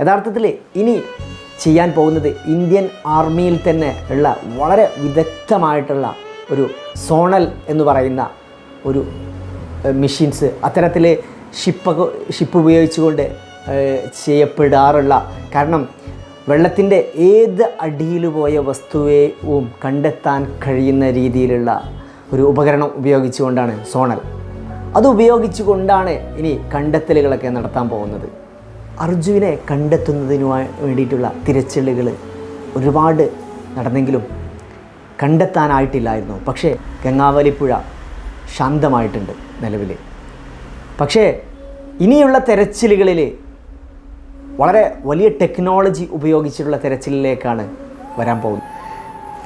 യഥാർത്ഥത്തിൽ ഇനി ചെയ്യാൻ പോകുന്നത് ഇന്ത്യൻ ആർമിയിൽ തന്നെ ഉള്ള വളരെ വിദഗ്ധമായിട്ടുള്ള ഒരു സോണൽ എന്ന് പറയുന്ന ഒരു മെഷീൻസ്. അത്തരത്തിൽ ഷിപ്പ് ഷിപ്പ് ഉപയോഗിച്ചുകൊണ്ട് ചെയ്യപ്പെടാറുള്ള. കാരണം വെള്ളത്തിന്റെ ഏത് അടിയിൽ പോയ വസ്തുവേവും കണ്ടെത്താൻ കഴിയുന്ന രീതിയിലുള്ള ഒരു ഉപകരണം ഉപയോഗിച്ചുകൊണ്ടാണ് സോണൽ. അത് ഉപയോഗിച്ചുകൊണ്ടാണ് ഇനി കണ്ടെത്തലുകളൊക്കെ നടത്താൻ പോകുന്നത്. അർജുനെ കണ്ടെത്തുന്നതിന് വേണ്ടിയിട്ടുള്ള തിരച്ചിലുകൾ ഒരുപാട് നടന്നെങ്കിലും കണ്ടെത്താനായിട്ടില്ലായിരുന്നു. പക്ഷേ ഗംഗാവലിപ്പുഴ ശാന്തമായിട്ടുണ്ട് നിലവിൽ പക്ഷേ ഇനിയുള്ള തെരച്ചിലുകളിൽ വളരെ വലിയ ടെക്നോളജി ഉപയോഗിച്ചിട്ടുള്ള തെരച്ചിലിലേക്കാണ് വരാൻ പോകുന്നത്.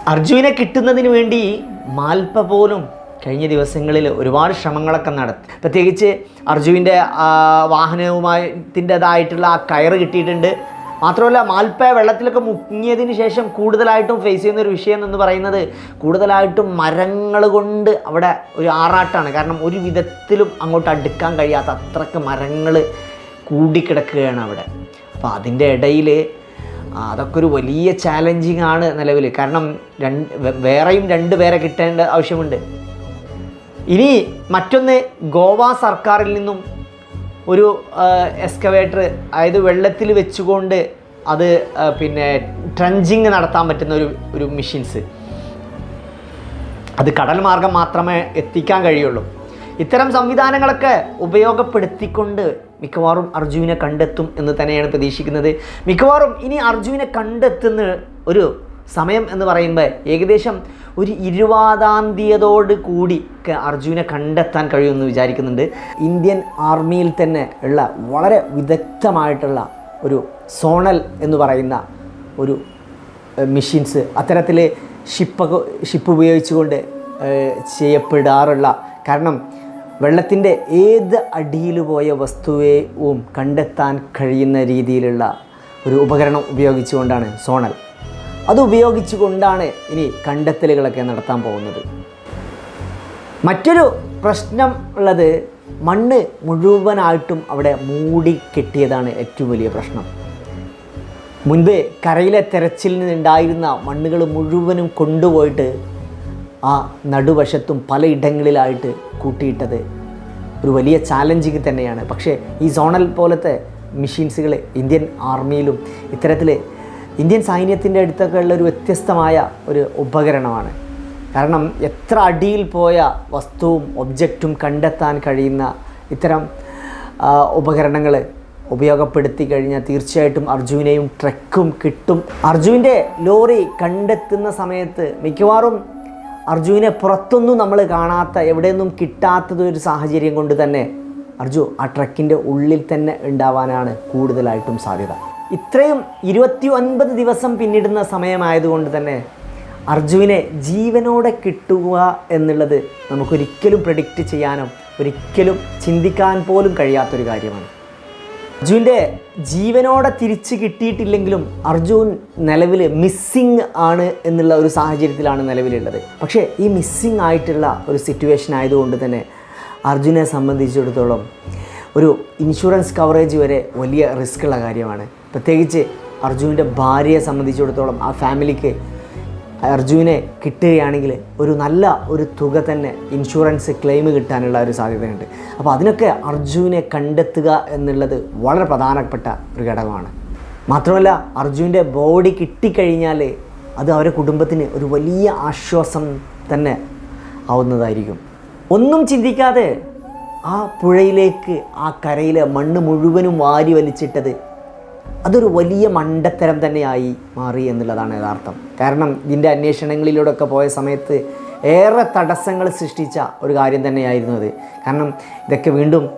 അർജുവിനെ കിട്ടുന്നതിന് വേണ്ടി മാൽപ്പ പോലും കഴിഞ്ഞ ദിവസങ്ങളിൽ ഒരുപാട് ശ്രമങ്ങളൊക്കെ നടത്തി. പ്രത്യേകിച്ച് അർജുവിന്റെ വാഹനവുമായതിന്റെതായിട്ടുള്ള ആ കയറ് കിട്ടിയിട്ടുണ്ട്. മാത്രമല്ല മാൽപ്പ വെള്ളത്തിലൊക്കെ മുങ്ങിയതിന് ശേഷം കൂടുതലായിട്ടും ഫേസ് ചെയ്യുന്ന ഒരു വിഷയം എന്ന് പറയുന്നത് കൂടുതലായിട്ടും മരങ്ങൾ കൊണ്ട് അവിടെ ഒരു ആറാട്ടാണ്. കാരണം ഒരു വിധത്തിലും അങ്ങോട്ട് അടുക്കാൻ കഴിയാത്ത അത്രയ്ക്ക് മരങ്ങൾ കൂടിക്കിടക്കുകയാണ് അവിടെ. അപ്പോൾ അതിന്റെ ഇടയിൽ അതൊക്കെ ഒരു വലിയ ചാലഞ്ചിങ് ആണ് നിലവിൽ. കാരണം രണ്ട് വേറെയും രണ്ട് പേരെ കിട്ടേണ്ട ആവശ്യമുണ്ട്. ഇനി മറ്റൊന്ന് ഗോവ സർക്കാരിൽ നിന്നും ഒരു എക്സ്കവേറ്റർ അതായത് വെള്ളത്തിൽ വെച്ചുകൊണ്ട് അത് പിന്നെ ട്രഞ്ചിങ് നടത്താൻ പറ്റുന്ന ഒരു ഒരു മെഷീൻസ് അത് കടൽ മാർഗം മാത്രമേ എത്തിക്കാൻ കഴിയുള്ളൂ. ഇത്തരം സംവിധാനങ്ങളൊക്കെ ഉപയോഗപ്പെടുത്തിക്കൊണ്ട് മിക്കവാറും അർജുവിനെ കണ്ടെത്തും എന്ന് തന്നെയാണ് പ്രതീക്ഷിക്കുന്നത്. മിക്കവാറും ഇനി അർജുവിനെ കണ്ടെത്തുന്ന ഒരു സമയം എന്ന് പറയുമ്പോൾ ഏകദേശം ഒരു ഇരുപതാം കൂടി അർജുനെ കണ്ടെത്താൻ കഴിയുമെന്ന് വിചാരിക്കുന്നുണ്ട്. ഇന്ത്യൻ ആർമിയിൽ തന്നെ ഉള്ള വളരെ വിദഗ്ധമായിട്ടുള്ള ഒരു സോണൽ എന്ന് പറയുന്ന ഒരു മെഷീൻസ് അത്തരത്തിൽ ഷിപ്പ് ഷിപ്പ് ഉപയോഗിച്ചുകൊണ്ട് ചെയ്യപ്പെടാറുള്ള കാരണം വെള്ളത്തിന്റെ ഏത് അടിയിൽ പോയ വസ്തുവേവും കണ്ടെത്താൻ കഴിയുന്ന രീതിയിലുള്ള ഒരു ഉപകരണം ഉപയോഗിച്ചുകൊണ്ടാണ് സോണൽ. അത് ഉപയോഗിച്ചുകൊണ്ടാണ് ഇനി കണ്ടെത്തലുകളൊക്കെ നടത്താൻ പോകുന്നത്. മറ്റൊരു പ്രശ്നം ഉള്ളത് മണ്ണ് മുഴുവനായിട്ടും അവിടെ മൂടി കെട്ടിയതാണ് ഏറ്റവും വലിയ പ്രശ്നം. മുൻപ് കരയിലെ തെരച്ചിലിന് ഉണ്ടായിരുന്ന മണ്ണുകൾ മുഴുവനും കൊണ്ടുപോയിട്ട് ആ നടുവശത്തും പലയിടങ്ങളിലായിട്ട് കൂട്ടിയിട്ടത് ഒരു വലിയ ചാലഞ്ചിങ് തന്നെയാണ്. പക്ഷേ ഈ സോണൽ പോലത്തെ മെഷീൻസുകൾ ഇന്ത്യൻ ആർമിയിലും ഇത്തരത്തിൽ ഇന്ത്യൻ സൈന്യത്തിന്റെ അടുത്തൊക്കെ ഉള്ള ഒരു വ്യത്യസ്തമായ ഒരു ഉപകരണമാണ്. കാരണം എത്ര അടിയിൽ പോയ വസ്തുവും ഒബ്ജക്റ്റും കണ്ടെത്താൻ കഴിയുന്ന ഇത്തരം ഉപകരണങ്ങൾ ഉപയോഗപ്പെടുത്തി കഴിഞ്ഞാൽ തീർച്ചയായിട്ടും അർജുവിനെയും ട്രക്കും കിട്ടും. അർജുവിന്റെ ലോറി കണ്ടെത്തുന്ന സമയത്ത് മിക്കവാറും അർജുവിനെ പുറത്തൊന്നും നമ്മൾ കാണാത്ത എവിടെയൊന്നും കിട്ടാത്തത് ഒരു സാഹചര്യം കൊണ്ട് തന്നെ അർജു ആ ട്രക്കിന്റെ ഉള്ളിൽ തന്നെ ഉണ്ടാവാനാണ് കൂടുതലായിട്ടും സാധ്യത. ഇത്രയും ഇരുപത്തി ഒൻപത് ദിവസം പിന്നിടുന്ന സമയമായതുകൊണ്ട് തന്നെ അർജുവിനെ ജീവനോടെ കിട്ടുക എന്നുള്ളത് നമുക്കൊരിക്കലും പ്രഡിക്റ്റ് ചെയ്യാനോ ഒരിക്കലും ചിന്തിക്കാൻ പോലും കഴിയാത്തൊരു കാര്യമാണ്. അർജുവിന്റെ ജീവനോടെ തിരിച്ച് കിട്ടിയിട്ടില്ലെങ്കിലും അർജുൻ നിലവിൽ മിസ്സിങ് ആണ് എന്നുള്ള ഒരു സാഹചര്യത്തിലാണ് നിലവിലുള്ളത്. പക്ഷേ ഈ മിസ്സിങ് ആയിട്ടുള്ള ഒരു സിറ്റുവേഷൻ ആയതുകൊണ്ട് തന്നെ അർജുനെ സംബന്ധിച്ചിടത്തോളം ഒരു ഇൻഷുറൻസ് കവറേജ് വരെ വലിയ റിസ്ക് ഉള്ള കാര്യമാണ്. പ്രത്യേകിച്ച് അർജുവിന്റെ ഭാര്യയെ സംബന്ധിച്ചിടത്തോളം ആ ഫാമിലിക്ക് അർജുവിനെ കിട്ടുകയാണെങ്കിൽ ഒരു നല്ല ഒരു തുക തന്നെ ഇൻഷുറൻസ് ക്ലെയിം കിട്ടാനുള്ള ഒരു സാധ്യതയുണ്ട്. അപ്പോൾ അതിനൊക്കെ അർജുവിനെ കണ്ടെത്തുക എന്നുള്ളത് വളരെ പ്രധാനപ്പെട്ട ഒരു ഘടകമാണ്. മാത്രമല്ല അർജുവിന്റെ ബോഡി കിട്ടിക്കഴിഞ്ഞാൽ അത് അവരുടെ കുടുംബത്തിന് ഒരു വലിയ ആശ്വാസം തന്നെ ആവുന്നതായിരിക്കും. ഒന്നും ചിന്തിക്കാതെ ആ പുഴയിലേക്ക് ആ കരയിലെ മണ്ണ് മുഴുവനും വാരി വലിച്ചിട്ടത് അതൊരു വലിയ മണ്ടത്തരം തന്നെയായി മാറി എന്നുള്ളതാണ് യഥാർത്ഥം. കാരണം ഇതിന്റെ അന്വേഷണങ്ങളിലൂടെയൊക്കെ പോയ സമയത്ത് ഏറെ തടസ്സങ്ങൾ സൃഷ്ടിച്ച ഒരു കാര്യം തന്നെയായിരുന്നു അത്. കാരണം ഇതൊക്കെ വീണ്ടും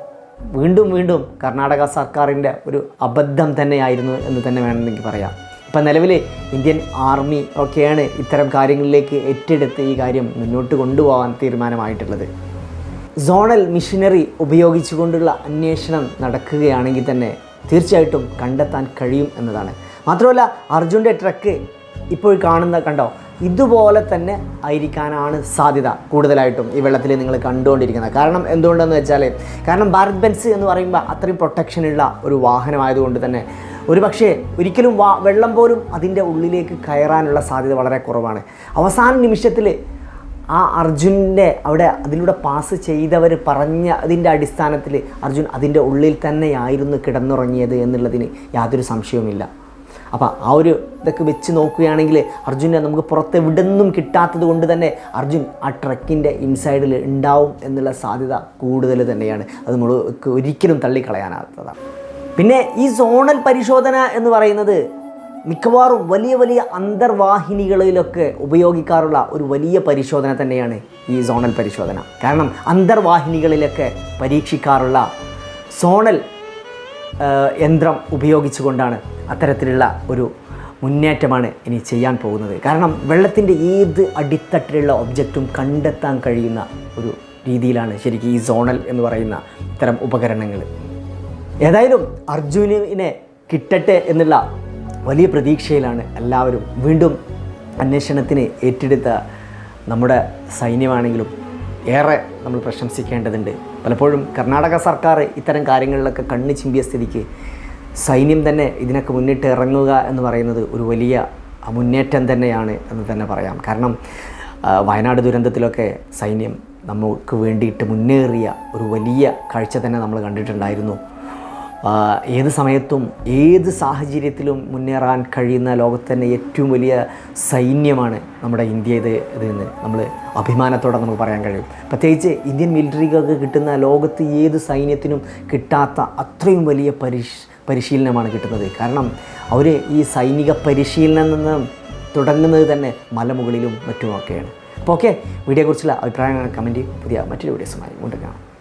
വീണ്ടും വീണ്ടും കർണാടക സർക്കാരിന്റെ ഒരു അബദ്ധം തന്നെയായിരുന്നു എന്ന് തന്നെ വേണമെങ്കിൽ പറയാം. ഇപ്പം നിലവിൽ ഇന്ത്യൻ ആർമി ഒക്കെയാണ് ഇത്തരം കാര്യങ്ങളിലേക്ക് ഏറ്റെടുത്ത് ഈ കാര്യം മുന്നോട്ട് കൊണ്ടുപോകാൻ തീരുമാനമായിട്ടുള്ളത്. സോണൽ മിഷനറി ഉപയോഗിച്ചുകൊണ്ടുള്ള അന്വേഷണം നടക്കുകയാണെങ്കിൽ തന്നെ തീർച്ചയായിട്ടും കണ്ടെത്താൻ കഴിയും എന്നതാണ്. മാത്രമല്ല അർജുന്റെ ട്രക്ക് ഇപ്പോൾ കാണുന്ന കണ്ടോ? ഇതുപോലെ തന്നെ ആയിരിക്കാനാണ് സാധ്യത കൂടുതലായിട്ടും ഈ വെള്ളത്തിൽ നിങ്ങൾ കണ്ടുകൊണ്ടിരിക്കുന്നത്. കാരണം എന്തുകൊണ്ടെന്ന് വെച്ചാൽ കാരണം ഭാരത് ബെൻസ് എന്ന് പറയുമ്പോൾ അത്രയും പ്രൊട്ടക്ഷനുള്ള ഒരു വാഹനമായതുകൊണ്ട് തന്നെ ഒരു പക്ഷേ ഒരിക്കലും വെള്ളം പോലും അതിന്റെ ഉള്ളിലേക്ക് കയറാനുള്ള സാധ്യത വളരെ കുറവാണ്. അവസാന നിമിഷത്തിൽ ആ അർജുന്റെ അവിടെ അതിലൂടെ പാസ് ചെയ്തവർ പറഞ്ഞ അതിന്റെ അടിസ്ഥാനത്തിൽ അർജുൻ അതിന്റെ ഉള്ളിൽ തന്നെയായിരുന്നു കിടന്നുറങ്ങിയത് എന്നുള്ളതിന് യാതൊരു സംശയവുമില്ല. അപ്പോൾ ആ ഒരു ഇതൊക്കെ വെച്ച് നോക്കുകയാണെങ്കിൽ അർജുനെ നമുക്ക് പുറത്ത് എവിടെന്നും കിട്ടാത്തത് കൊണ്ട് തന്നെ അർജുൻ ആ ട്രക്കിന്റെ ഇൻസൈഡിൽ ഉണ്ടാവും എന്നുള്ള സാധ്യത കൂടുതൽ തന്നെയാണ്. അത് നമ്മൾ ഒരിക്കലും തള്ളിക്കളയാനാകാത്തതാണ് പിന്നെ ഈ സോണൽ പരിശോധന എന്ന് പറയുന്നത് മിക്കവാറും വലിയ വലിയ അന്തർവാഹിനികളിലൊക്കെ ഉപയോഗിക്കാറുള്ള ഒരു വലിയ പരിശോധന തന്നെയാണ് ഈ സോണൽ പരിശോധന. കാരണം അന്തർവാഹിനികളിലൊക്കെ പരീക്ഷിക്കാറുള്ള സോണൽ യന്ത്രം ഉപയോഗിച്ചുകൊണ്ടാണ് അത്തരത്തിലുള്ള ഒരു മുന്നേറ്റമാണ് ഇനി ചെയ്യാൻ പോകുന്നത്. കാരണം വെള്ളത്തിന്റെ ഏത് അടിത്തട്ടിലുള്ള ഒബ്ജക്റ്റും കണ്ടെത്താൻ കഴിയുന്ന ഒരു രീതിയിലാണ് ശരിക്കും ഈ സോണൽ എന്ന് പറയുന്ന ഇത്തരം ഉപകരണങ്ങൾ. ഏതായാലും അർജുനുവിനെ കിട്ടട്ടെ എന്നുള്ള വലിയ പ്രതീക്ഷയിലാണ് എല്ലാവരും വീണ്ടും അന്വേഷണത്തിന് ഏറ്റെടുത്ത നമ്മുടെ സൈന്യമാണെങ്കിലും ഏറെ നമ്മൾ പ്രശംസിക്കേണ്ടതുണ്ട്. പലപ്പോഴും കർണാടക സർക്കാർ ഇത്തരം കാര്യങ്ങളിലൊക്കെ കണ്ണ് ചിമ്പിയ സ്ഥിതിക്ക് സൈന്യം തന്നെ ഇതിനൊക്കെ മുന്നിട്ട് ഇറങ്ങുക എന്ന് പറയുന്നത് ഒരു വലിയ മുന്നേറ്റം തന്നെയാണ് എന്ന് തന്നെ പറയാം. കാരണം വയനാട് ദുരന്തത്തിലൊക്കെ സൈന്യം നമുക്ക് വേണ്ടിയിട്ട് മുന്നേറിയ ഒരു വലിയ കാഴ്ച തന്നെ നമ്മൾ കണ്ടിട്ടുണ്ടായിരുന്നു. ഏത് സമയത്തും ഏത് സാഹചര്യത്തിലും മുന്നേറാൻ കഴിയുന്ന ലോകത്ത് തന്നെ ഏറ്റവും വലിയ സൈന്യമാണ് നമ്മുടെ ഇന്ത്യ ഇത് ഇതെന്ന് നമ്മൾ അഭിമാനത്തോടെ നമുക്ക് പറയാൻ കഴിയും. പ്രത്യേകിച്ച് ഇന്ത്യൻ മിലിറ്ററിക്കൊക്കെ കിട്ടുന്ന ലോകത്ത് ഏത് സൈന്യത്തിനും കിട്ടാത്ത അത്രയും വലിയ പരിശ് പരിശീലനമാണ് കിട്ടുന്നത്. കാരണം അവർ ഈ സൈനിക പരിശീലനം നിന്ന് തുടങ്ങുന്നത് തന്നെ മലമുകളിലും മറ്റുമൊക്കെയാണ്. അപ്പോൾ ഓക്കെ വീഡിയോയെക്കുറിച്ചുള്ള അഭിപ്രായങ്ങൾ കമന്റ് പുതിയ മറ്റൊരു വീഡിയോസുമായി കൊണ്ടുവരാം